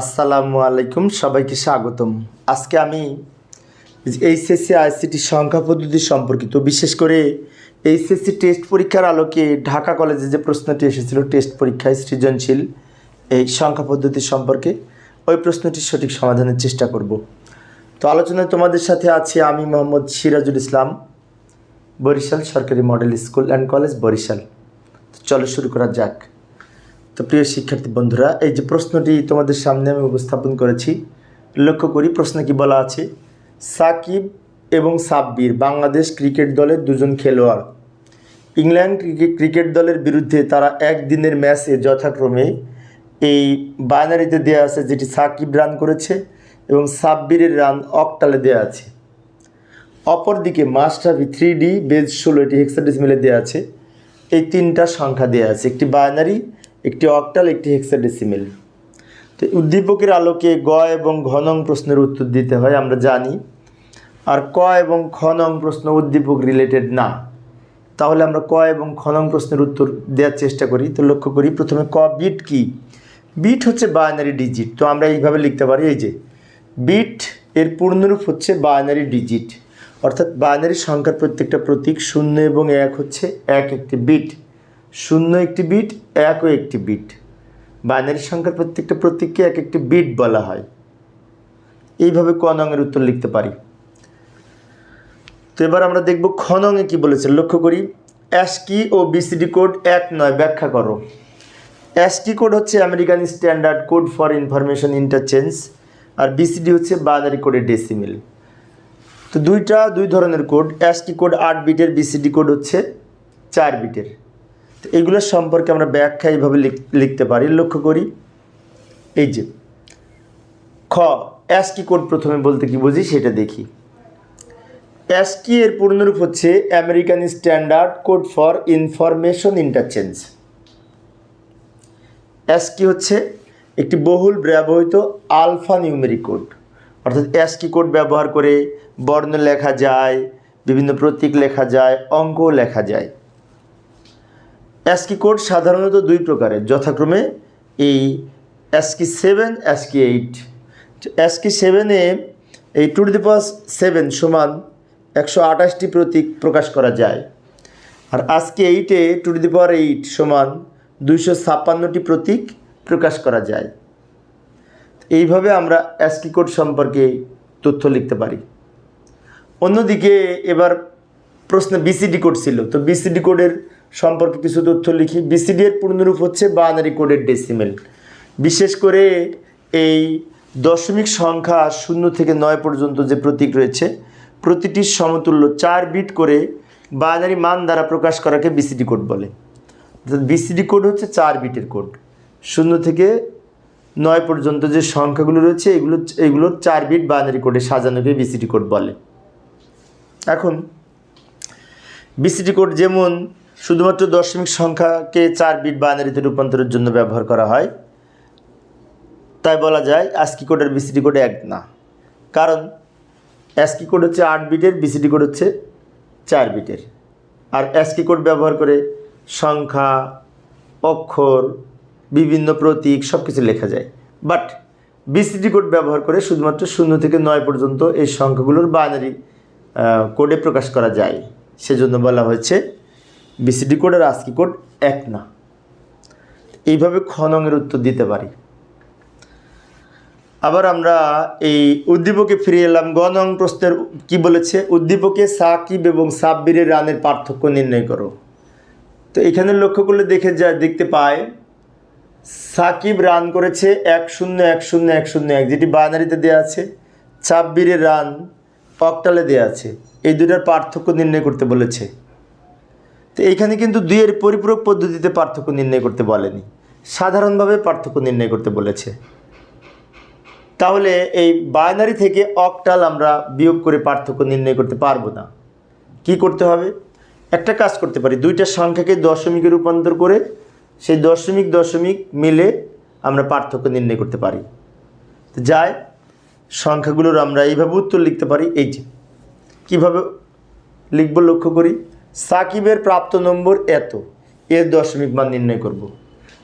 আসসালামু আলাইকুম, সবাইকে স্বাগতম। আজকে আমি এইচএসসি আইসিটি সংখ্যা পদ্ধতি সম্পর্কিত বিশেষ করে এইচএসসি টেস্ট পরীক্ষার আলোকে ঢাকা কলেজে যে প্রশ্নটি এসেছিল, টেস্ট পরীক্ষায় সৃজনশীল এই সংখ্যা পদ্ধতি সম্পর্কে, ওই প্রশ্নটির সঠিক সমাধানের চেষ্টা করব। তো আলোচনায় তোমাদের সাথে আছি আমি মোহাম্মদ সিরাজুল ইসলাম, বরিশাল সরকারি model school and college Barishal. চলো শুরু করা যাক। তো প্রিয় শিক্ষার্থী বন্ধুরা, এই যে প্রশ্নটি তোমাদের সামনে আমি উপস্থাপন করেছি, লক্ষ্য করি প্রশ্ন কি বলা আছে? সাকিব এবং সাব্বির বাংলাদেশ ক্রিকেট দলের দুজন খেলোয়াড়। ইংল্যান্ড ক্রিকেট ক্রিকেট দলের বিরুদ্ধে তারা একদিনের ম্যাচে যথাক্রমে এই বাইনারিতে দেওয়া আছে যেটি সাকিব রান করেছে এবং সাব্বিরের রান অকটালে দেওয়া আছে। অপরদিকে মাস্টারভি থ্রি ডি বেজ ষোলো এটি হেক্সাডেসিমেলে দেওয়া আছে। এই তিনটা সংখ্যা দেওয়া আছে। একটি বাইনারি একটি অক্টাল, একটি হেক্সাডেসিমেল। তো উদ্দীপকের আলোকে গ এবং ঘনং প্রশ্নের উত্তর দিতে হয়, আমরা জানি। আর ক এবং খ নং প্রশ্ন উদ্দীপক রিলেটেড না। তাহলে আমরা ক এবং খ নং প্রশ্নের উত্তর দেওয়ার চেষ্টা করি। তো লক্ষ্য করি, প্রথমে ক বিট কি? বিট হচ্ছে বাইনারি ডিজিট তো আমরা এইভাবে লিখতে পারি, এই যে, বিট এর পূর্ণরূপ হচ্ছে বাইনারি ডিজিট অর্থাৎ বাইনারি সংখ্যার প্রত্যেকটা প্রতীক শূন্য এবং এক হচ্ছে এক একটি বিট। শূন্য একটি বিট একও একটি বিট। বাইনারি সংখ্যার প্রত্যেকটা প্রতীককে এক একটি বিট বলা হয়। এইভাবে ক নংয়ের উত্তর লিখতে পারি। তো এবার আমরা দেখব খ নংয়ে কী বলেছে। লক্ষ্য করি অ্যাসকি ও বিসিডি কোড এক নয়, ব্যাখ্যা করো। অ্যাসকি কোড হচ্ছে American standard code for information interchange R BCD হচ্ছে বাইনারি কোডের ডেসিমেল তো দুইটা, দুই ধরনের কোড অ্যাসকি কোড আট বিটের বিসিডি কোড হচ্ছে চার বিটের। তো এগুলোর সম্পর্কে আমরা ব্যাখ্যা এইভাবে লিখ- লিখতে পারি। লক্ষ্য করি, এই যে, খ অ্যাসকি কোড প্রথমে বলতে কি বুঝি সেটা দেখি। অ্যাসকি এর পূর্ণরূপ হচ্ছে American standard code for information interchange ASCII হচ্ছে একটি বহুল ব্যবহৃত আলফা নিউমেরিক কোড। অর্থাৎ অ্যাসকি কোড ব্যবহার করে বর্ণ লেখা যায়, বিভিন্ন প্রতীক লেখা যায়, অঙ্কও লেখা যায়। অ্যাসকি কোড সাধারণত দুই প্রকারের। যথাক্রমে এই ASCII seven ASCII eight ASCII সেভেনে এই টু দি পাস সেভেন সমান একশো আঠাশটি প্রতীক প্রকাশ করা যায়। আর আজকে এইটে টু দি পাওয়ার এইট সমান দুইশো ছাপ্পান্নটি প্রতীক প্রকাশ করা যায়। এইভাবে আমরা অ্যাসকি কোড সম্পর্কে তথ্য লিখতে পারি। অন্যদিকে এবার প্রশ্নে বিসিডি কোড ছিল। তো বিসিডি কোডের সম্পর্কে কিছু তথ্য লিখি। বিসিডি এর পূর্ণরূপ হচ্ছে বানারি কোডের ডেসিমেল বিশেষ করে এই দশমিক সংখ্যা শূন্য থেকে নয় পর্যন্ত যে প্রতীক রয়েছে, প্রতিটির সমতুল্য চার বিট করে বাইনারি মান দ্বারা প্রকাশ করাকে বিসিডি কোড বলে। বিসিডি কোড হচ্ছে চার বিটের কোড শূন্য থেকে নয় পর্যন্ত যে সংখ্যাগুলো রয়েছে, এগুলো এগুলো চার বিট বাইনারি কোডে সাজানোকে বিসিডি কোড বলে। এখন বিসিডি কোড যেমন শুধুমাত্র দশমিক সংখ্যাকে চার বিট বাইনারিতে রূপান্তরের জন্য ব্যবহার করা হয়। তাই বলা যায় আস্কি কোডের বিসিডি কোড এক না। কারণ অ্যাসকি কোড হচ্ছে আট বিটের বিসিডি কোড হচ্ছে চার বিটের আর অ্যাসকি কোড ব্যবহার করে সংখ্যা, অক্ষর, বিভিন্ন প্রতীক সব কিছু লেখা যায়। বাট বিসিডি কোড ব্যবহার করে শুধুমাত্র শূন্য থেকে নয় পর্যন্ত এই সংখ্যাগুলোর বাইনারি কোডে প্রকাশ করা যায়। সেজন্য বলা হয়েছে বিসিডি কোড আর আস্কি কোড এক না। এইভাবে খনঙের উত্তর দিতে পারি। আবার আমরা এই উদ্দীপকে ফিরে এলাম। গ নং প্রশ্নের কি বলেছে? উদ্দীপকে সাকিব এবং সাব্বিরের রানের পার্থক্য নির্ণয় করো। তো এখানে লক্ষ্য করলে দেখে যা, দেখতে পায়, সাকিব রান করেছে এক শূন্য এক শূন্য এক শূন্য এক, যেটি বাইনারিতে দেওয়া আছে। সাব্বিরের রান অকটালে দেওয়া আছে। এই দুটার পার্থক্য নির্ণয় করতে বলেছে। তো এইখানে কিন্তু দুইয়ের পরিপূরক পদ্ধতিতে পার্থক্য নির্ণয় করতে বলেনি। সাধারণভাবে পার্থক্য নির্ণয় করতে বলেছে। তাহলে এই বাইনারি থেকে অকটাল আমরা বিয়োগ করে পার্থক্য নির্ণয় করতে পারব না। কি করতে হবে? একটা কাজ করতে পারি। দুইটা সংখ্যাকে দশমিকে রূপান্তর করে সেই দশমিক দশমিক মিলে আমরা পার্থক্য নির্ণয় করতে পারি। যায় সংখ্যাগুলোর আমরা এইভাবে উত্তর লিখতে পারি। এই যে, কীভাবে লিখব লক্ষ্য করি? সাকিবের প্রাপ্ত নম্বর এত। এর দশমিক মান নির্ণয় করব।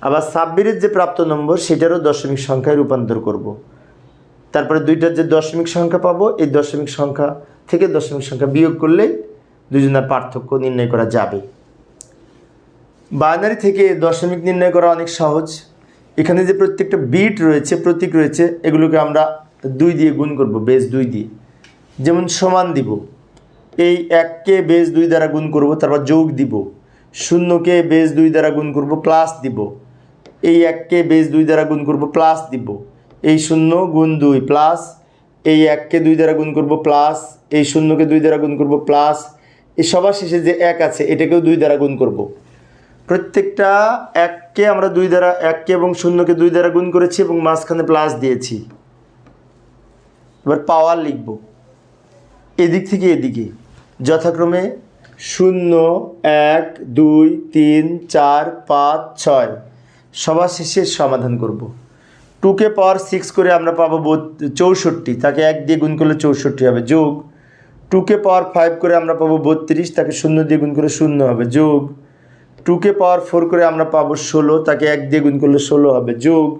আবার সাব্বিরের যে প্রাপ্ত নম্বর, সেটারও দশমিক সংখ্যায় রূপান্তর করব। তারপরে দুইটার যে দশমিক সংখ্যা পাবো, এই দশমিক সংখ্যা থেকে দশমিক সংখ্যা বিয়োগ করলে দুজনের পার্থক্য নির্ণয় করা যাবে। বাইনারি থেকে দশমিক নির্ণয় করা অনেক সহজ। এখানে যে প্রত্যেকটা বিট রয়েছে, প্রতীক রয়েছে, এগুলোকে আমরা দুই দিয়ে গুণ করব বেস দুই দিয়ে। যেমন সমান দিব। এই এককে বেস দুই দ্বারা গুণ করব, তারপর যোগ দিব। শূন্যকে বেস দুই দ্বারা গুণ করব প্লাস দিব। এই এককে বেস দুই দ্বারা গুণ করব প্লাস দিব। এই শূন্য গুণ দুই প্লাস এই এককে দুই দ্বারা গুণ করব প্লাস এই শূন্যকে দুই দ্বারা গুণ করব প্লাস এই সবার শেষে যে এক আছে, এটাকেও দুই দ্বারা গুণ করব। প্রত্যেকটা এককে আমরা দুই দ্বারা, এককে এবং শূন্যকে দুই দ্বারা গুণ করেছি এবং মাঝখানে প্লাস দিয়েছি। এবার পাওয়ার লিখব। এদিক থেকে এদিকে। যথাক্রমে শূন্য, এক, দুই, তিন, চার, পাঁচ, ছয়। সবার শেষে সমাধান করব। টুকে পাওয়ার সিক্স করে আমরা পাবো চৌষট্টি। তাকে এক দিয়ে গুণ করলে চৌষট্টি হবে। যোগ। টুকে পাওয়ার ফাইভ করে আমরা পাবো বত্রিশ। তাকে শূন্য দিয়ে গুণ করলে শূন্য হবে। যোগ। টুকে পাওয়ার ফোর করে আমরা পাবো ষোলো। তাকে এক দিয়ে গুণ করলে ষোলো হবে। যোগ।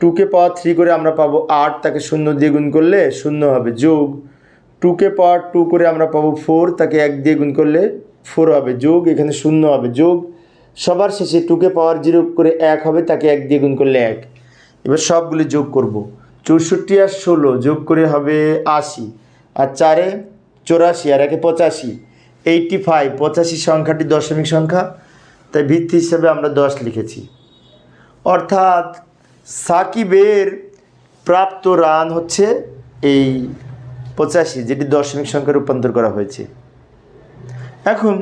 টুকে পাওয়ার থ্রি করে আমরা পাবো আট। তাকে শূন্য দিয়ে গুণ করলে শূন্য হবে। যোগ। টুকে পাওয়ার টু করে আমরা পাবো ফোর তাকে এক দিয়ে গুণ করলে ফোর হবে। যোগ, এখানে শূন্য হবে। যোগ, সবার শেষে টুকে পাওয়ার জিরো করে এক হবে, তাকে এক দিয়ে গুণ করলে এক। এবার সবগুলি যোগ করব। চৌষট্টি আর ষোলো যোগ করে হবে আশি। আর চারে চৌরাশি, আর একে পঁচাশি। এইটটি ফাইভ পঁচাশি সংখ্যাটি দশমিক সংখ্যা। তাই ভিত্তি হিসাবে আমরা দশ লিখেছি। অর্থাৎ সাকিবের প্রাপ্ত রান হচ্ছে এই পঁচাশি, যেটি দশমিক সংখ্যায় রূপান্তর করা হয়েছে। এখন,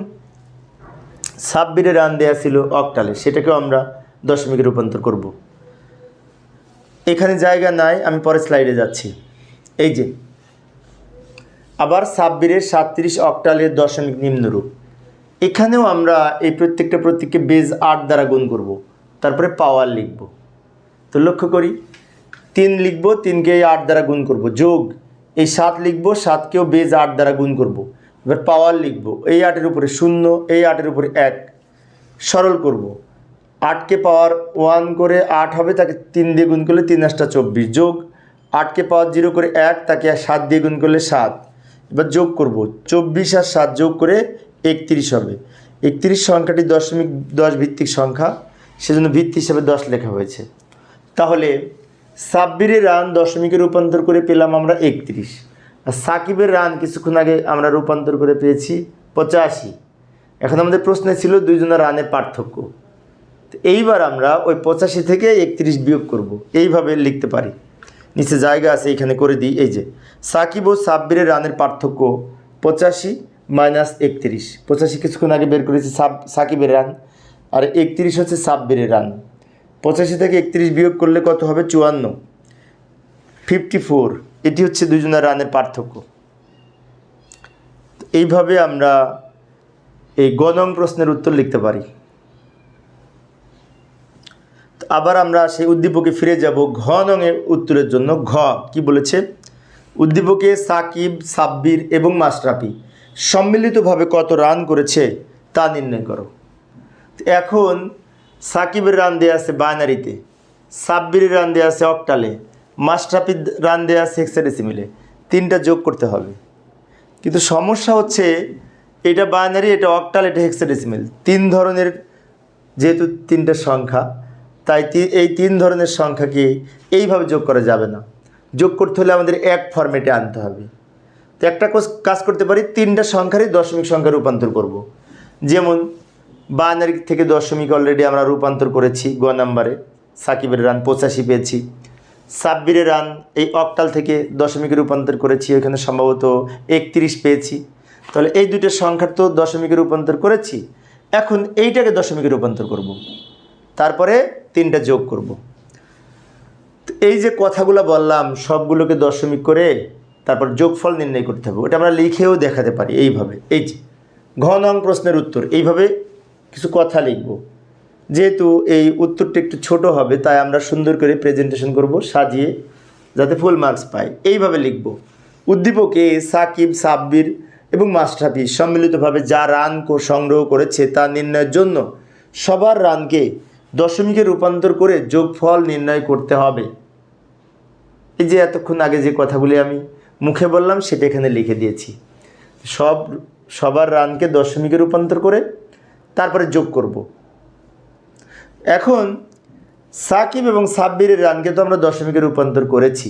সাব্বিরে রান দেয়া ছিল অক্টালে, সেটাকেও আমরা দশমিকে রূপান্তর করব। এখানে জায়গা নাই, আমি পরে স্লাইডে যাচ্ছি। এই যে, আবার সাব্বিরের সাতত্রিশ অক্টালের দশমিক নিম্নরূপ। এখানেও আমরা এই প্রত্যেকটা প্রত্যেককে বেজ আট দ্বারা গুণ করব, তারপরে পাওয়ার লিখব। তো লক্ষ্য করি, তিন লিখব, তিনকে আট দ্বারা গুণ করব, যোগ এই সাত লিখব, সাতকেও বেজ আট দ্বারা গুণ করব। এবার পাওয়ার লিখব, এই আটের উপরে শূন্য, এই আটের উপরে এক। সরল করব। আটকে পাওয়ার ওয়ান করে আট হবে, তাকে তিন দিয়ে গুণ করলে তিন আটটা চব্বিশ। যোগ আটকে পাওয়ার জিরো করে এক, তাকে সাত দিয়ে গুণ করলে সাত। এবার যোগ করব, চব্বিশ আর সাত যোগ করে একত্রিশ হবে। একত্রিশ সংখ্যাটি দশমিক দশ ভিত্তিক সংখ্যা, সেজন্য ভিত্তি হিসাবে দশ লেখা হয়েছে। তাহলে সাব্বিরের রান দশমিকে রূপান্তর করে পেলাম আমরা একত্রিশ। আর সাকিবের রান কিছুক্ষণ আগে আমরা রূপান্তর করে পেয়েছি পঁচাশি। এখন আমাদের প্রশ্নে ছিল দুইজনের রানের পার্থক্য। তো এইবার আমরা ওই পঁচাশি থেকে একত্রিশ বিয়োগ করব। এইভাবে লিখতে পারি। নিচে জায়গা আছে, এখানে করে দিই। এই যে, সাকিব ও সাব্বিরের রানের পার্থক্য পঁচাশি মাইনাস একত্রিশ। পঁচাশি কিছুক্ষণ আগে বের করেছি সাব সাকিবের রান। আর একত্রিশ হচ্ছে সাব্বিরের রান। পঁচাশি থেকে একত্রিশ বিয়োগ করলে কত হবে? চুয়ান্ন। ফিফটি ফোর এটি হচ্ছে দুজনের রানের পার্থক্য। এইভাবে আমরা এই গণং প্রশ্নের উত্তর লিখতে পারি। আবার আমরা সেই উদ্দীপকে ফিরে যাব ঘ নংয়ের উত্তরের জন্য ঘ। কি বলেছে? উদ্দীপকে সাকিব, সাব্বির এবং মাশরাফি সম্মিলিতভাবে কত রান করেছে তা নির্ণয় করো। এখন সাকিবের রান দেওয়া আছে বাইনারিতে, সাব্বিরের রান দেওয়া আছে অক্টালে, মাশরাফির রান দেওয়া আছে হেক্সাডেসিমিলে তিনটা যোগ করতে হবে। কিন্তু সমস্যা হচ্ছে এটা বাইনারি, এটা অক্টাল, এটা হেক্সাডেসিমেল তিন ধরনের যেহেতু তিনটা সংখ্যা, তাই এই তিন ধরনের সংখ্যাকে এইভাবে যোগ করা যাবে না। যোগ করতে হলে আমাদের এক ফরম্যাটে আনতে হবে। তো একটা কাজ করতে পারি, তিনটা সংখ্যারই দশমিক সংখ্যা রূপান্তর করব। যেমন বাইনারি থেকে দশমিক অলরেডি আমরা রূপান্তর করেছি গ নাম্বারে। সাকিবের রান পঁচাশি পেয়েছি। সাব্বিরের রান এই অকটাল থেকে দশমিকে রূপান্তর করেছি, এখানে সম্ভবত একত্রিশ পেয়েছি। তাহলে এই দুটো সংখ্যার তো দশমিকে রূপান্তর করেছি। এখন এইটাকে দশমিকে রূপান্তর করব। তারপরে তিনটা যোগ করব। এই যে কথাগুলো বললাম, সবগুলোকে দশমিক করে তারপর যোগফল নির্ণয় করতে হবে। ওটা আমরা লিখেও দেখাতে পারি এইভাবে। এই যে ঘ নং প্রশ্নের উত্তর। এইভাবে কিছু কথা লিখব। যেহেতু এই উত্তরটা একটু ছোট হবে, তাই আমরা সুন্দর করে প্রেজেন্টেশন করব, সাজিয়ে, যাতে ফুল মার্কস পাই। এইভাবে লিখব। উদ্দীপকে সাকিব, সাব্বির এবং মাস্টাফি সম্মিলিতভাবে যা রান কো- সংগ্রহ করেছে তা নির্ণয়ের জন্য সবার রানকে দশমিকে রূপান্তর করে যোগফল নির্ণয় করতে হবে। এই যে এতক্ষণ আগে যে কথাগুলি আমি মুখে বললাম, সেটা এখানে লিখে দিয়েছি। সব সবার রানকে দশমিকে রূপান্তর করে তারপরে যোগ করব। এখন সাকিব এবং সাব্বিরের রানকে তো আমরা দশমিকে রূপান্তর করেছি।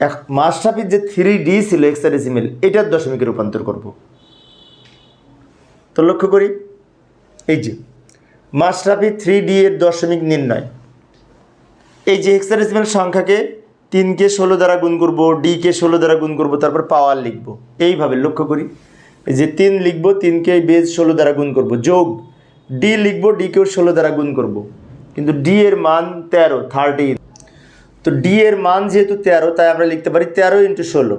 এক মাস্টাফির যে থ্রি ডি ছিল এক্সাডেসিমেল এটার দশমিকে রূপান্তর করব। তো লক্ষ্য করি, এই যে মাস্টাফি থ্রি ডি এর দশমিক নির্ণয়। এই যে হেক্সাডেসিমেল সংখ্যাকে তিনকে ষোলো দ্বারা গুণ করব ডিকে ষোলো দ্বারা গুণ করব, তারপর পাওয়ার লিখব। এইভাবে লক্ষ্য করি। এই যে তিন লিখব, তিনকে বেজ ষোলো দ্বারা গুণ করব। যোগ ডি লিখব ডিকেও ষোলো দ্বারা গুণ করব। কিন্তু ডি এর মান তেরো থার্টি তো ডি এর মান যেহেতু তেরো, তাই আমরা লিখতে পারি তেরো ইন্টু ষোলো।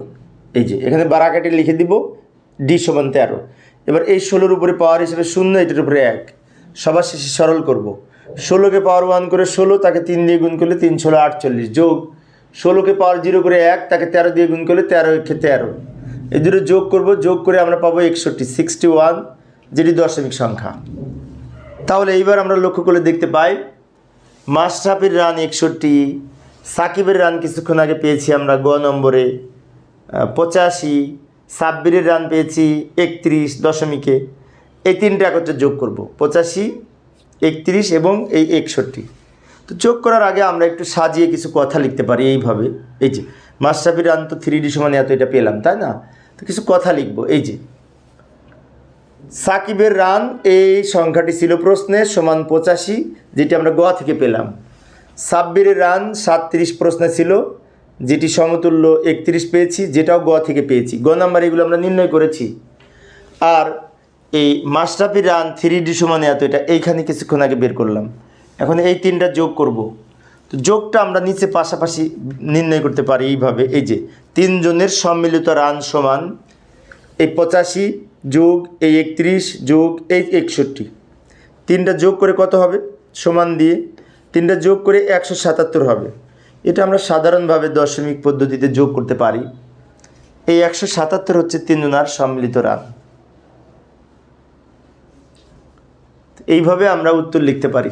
এই যে, এখানে বারাকাটি লিখে দিব ডি সমান তেরো। এবার এই ষোলোর উপরে পাওয়ার হিসেবে শূন্য, এটার উপরে এক। সবার শেষে সরল করব। ষোলোকে পাওয়ার ওয়ান করে ষোলো, তাকে তিন দিয়ে গুণ করলে তিন, ষোলো, আটচল্লিশ। যোগ, ষোলোকে পাওয়ার জিরো করে এক, তাকে তেরো দিয়ে গুণ করলে তেরো, একে তেরো। এই দুটো যোগ করব, যোগ করে আমরা পাবো একষট্টি সিক্সটি ওয়ান যেটি দশমিক সংখ্যা। তাহলে এইবার আমরা লক্ষ্য করে দেখতে পাই মাস্টাফির রান একষট্টি, সাকিবের রান কিছুক্ষণ আগে পেয়েছি আমরা গ নম্বরে পঁচাশি, সাব্বিরের রান পেয়েছি একত্রিশ দশমিকে। এই তিনটা একত্রে যোগ করব, পঁচাশি, একত্রিশ এবং এই একষট্টি। তো যোগ করার আগে আমরা একটু সাজিয়ে কিছু কথা লিখতে পারি এইভাবে। এই যে মাস্টাফির রান তো থ্রি ডি সমান এত এটা পেলাম, তাই না? তো কিছু কথা লিখব, এই যে। সাকিবের রান, এই সংখ্যাটি ছিল প্রশ্নে সমান পঁচাশি, যেটি আমরা গোয়া থেকে পেলাম। সাব্বিরের রান সাতত্রিশ প্রশ্নে ছিল, যেটি সমতুল্য একত্রিশ পেয়েছি, যেটাও গোয়া থেকে পেয়েছি। গ নাম্বার এগুলো আমরা নির্ণয় করেছি। আর এই মাস্টাফির রান থ্রি ডি সমান এত এটা, এইখানে কিছুক্ষণ আগে বের করলাম। এখন এই তিনটা যোগ করব। তো যোগটা আমরা নিচে পাশাপাশি নির্ণয় করতে পারি এইভাবে। এই যে, তিনজনের সম্মিলিত রান সমান এই পঁচাশি যোগ এই একত্রিশ যোগ এই একষট্টি। তিনটা যোগ করে কত হবে? সমান দিয়ে তিনটা যোগ করে একশো সাতাত্তর হবে। এটা আমরা সাধারণভাবে দশমিক পদ্ধতিতে যোগ করতে পারি। এই একশো সাতাত্তর হচ্ছে তিনজনার সম্মিলিত রান। এইভাবে আমরা উত্তর লিখতে পারি।